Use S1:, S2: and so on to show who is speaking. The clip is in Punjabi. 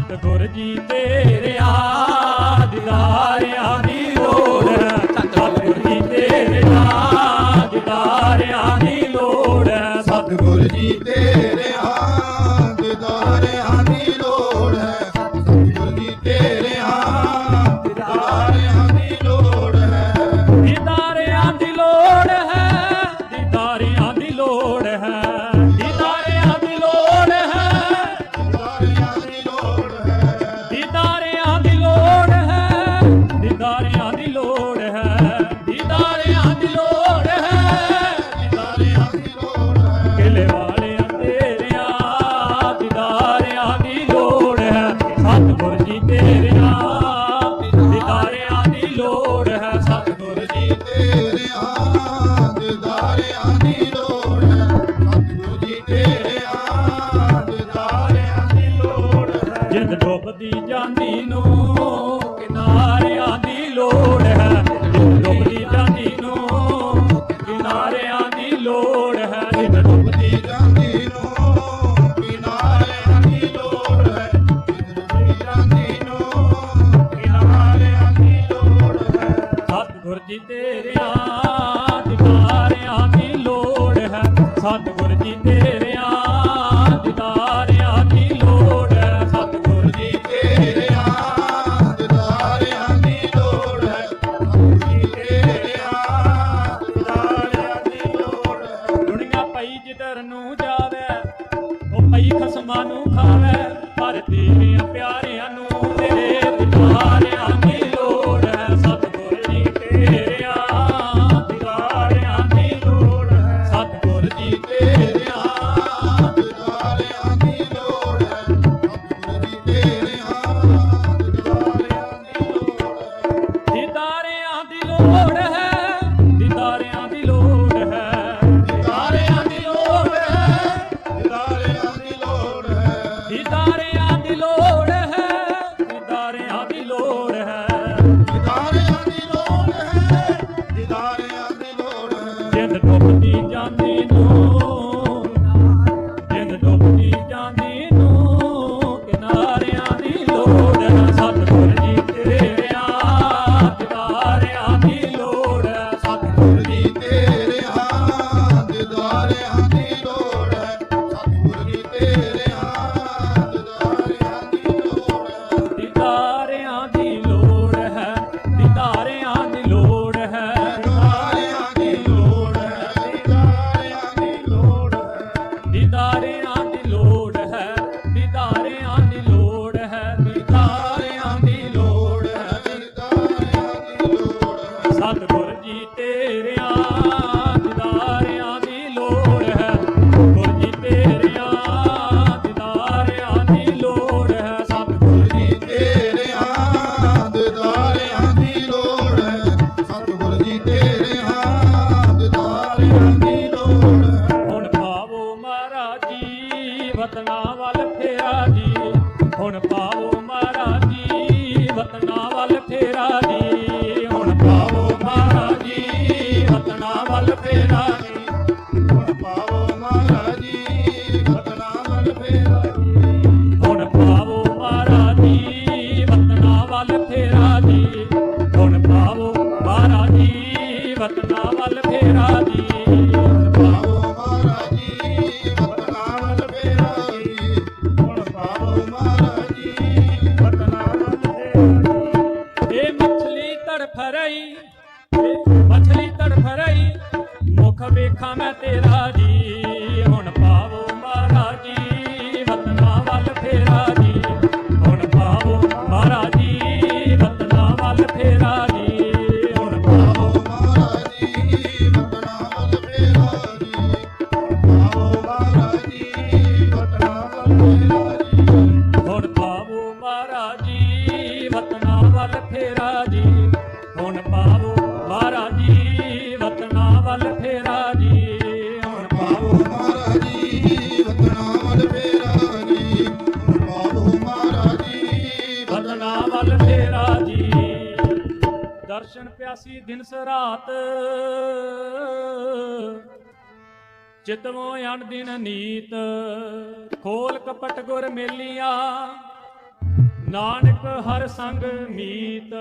S1: ਸਤਿਗੁਰ ਜੀ ਤੇਰਿਆ ਦਿਦਾਰਿਆਂ ਦੀ ਲੋੜ। ਹੈ ਸਤਿਗੁਰ ਜੀ ਤੇਰਿਆ ਦਿਦਾਰਿਆਂ ਦੀ ਲੋੜ। ਹੈ
S2: ਸਤਿਗੁਰ ਜੀ ਤੇਰੇ ਜੀ
S1: ਤੇਰਿਆਂ ਦਿਦਾਰਿਆਂ ਦੀ ਲੋੜ ਹੈ ਸਤਿਗੁਰ ਜੀ ਤੇਰਿਆਂ ਦਿਦਾਰਿਆਂ ਦੀ ਲੋੜ ਹੈ। ਸਤਿਗੁਰ ਜੀ
S2: ਤੇਰੇ ਹਾਂ ਦੀ ਲੋੜ ਹੈ। ਸਤਿਗੁਰ ਜੀ ਤੇਰੇ ਹਾਂ ਦੀ ਲੋੜ ਹੈ।
S1: ਦੁਨੀਆ ਪਈ ਜਿੱਧਰ ਨੂੰ ਜਾਵੇ, ਉਹ ਪਈ ਖਸਮਾਂ ਨੂੰ ਖਾਵੇ। ਪਰ ਤੇਰਿਆਂ ਪਿਆਰਿਆਂ ਨੂੰ ਤੇਰੇ ਦਿਦਾਰਿਆਂ ਹੈ ਦੀਦਾਰਿਆਂ ਦੀ ਲੋੜ ਹੈ।
S2: ਦੀਦਾਰਿਆਂ ਦੀ ਲੋੜ ਹੈ। ਦਿਦਾਰਿਆਂ ਦੀ ਲੋੜ ਹੈ।
S1: ਦਿਦਾਰਿਆਂ ਦੀ ਲੋੜ ਹੈ। ਜਿੰਦ ਡੁੱਬਦੀ ਜਾਂਦੀ ਨੂੰ। ਜਿੰਦ ਡੁੱਬਦੀ ਜਾਂਦੀ ਨੂੰ। ਕਿਨਾਰਿਆਂ ਦੀ ਲੋੜ ਹੈ। ਸਤਿਗੁਰ ਜੀ ਤੇਰਿਆਂ ਦਿਦਾਰਿਆਂ ਦੀ ਲੋੜ ਹੈ। ਸਤਿਗੁਰ ਜੀ
S2: ਤੇਰੇ ਹਾਂ ਦਿਦਾਰਿਆਂ ਦੀ ਲੋੜ ਹੈ। ਸਤਿਗੁਰ ਜੀ ਤੇਰੇ
S1: ਪਾਵੋ ਮਹਾਰਾਜ ਜੀ ਵਤਨਾ ਵੱਲ ਫੇਰਾ ਜੀ। ਹੁਣ ਪਾਵੋ ਮਹਾਰਾਜ ਜੀ ਵਤਨਾ ਵੱਲ ਫੇਰਾ ਜੀ। ਹੁਣ ਪਾਵੋ ਮਹਾਰਾਜ ਜੀ ਵਤਨਾ ਵੱਲ ਫੇਰਾ ਜੀ।
S2: ਹੁਣ ਪਾਵੋ ਮਹਾਰਾਜ ਜੀ ਵਤਨਾ ਵੱਲ ਫੇਰਾ ਜੀ।
S1: ਹੁਣ ਪਾਵੋ ਮਹਾਰਾਜ ਜੀ ਵਤਨਾ ਵੱਲ ਫੇਰਾ ਜੀ। ਮੁਖ ਵੇਖਾਂ ਮੈਂ ਤੇਰਾ ਜੀ।
S2: ਜੀ
S1: ਵਤਨਾ ਵੱਲ ਫੇਰਾ ਜੀ। ਦਰਸ਼ਨ ਪਿਆਸੀ ਦਿਨ ਸਰਾਤ ਚਿਤਵੋਂ ਅਣ ਦਿਨ ਨੀਤ। ਖੋਲ ਕਪਟ ਗੁਰ ਮੇਲੀਆਂ। ਨਾਨਕ ਹਰ ਸੰਗ ਮੀਤ।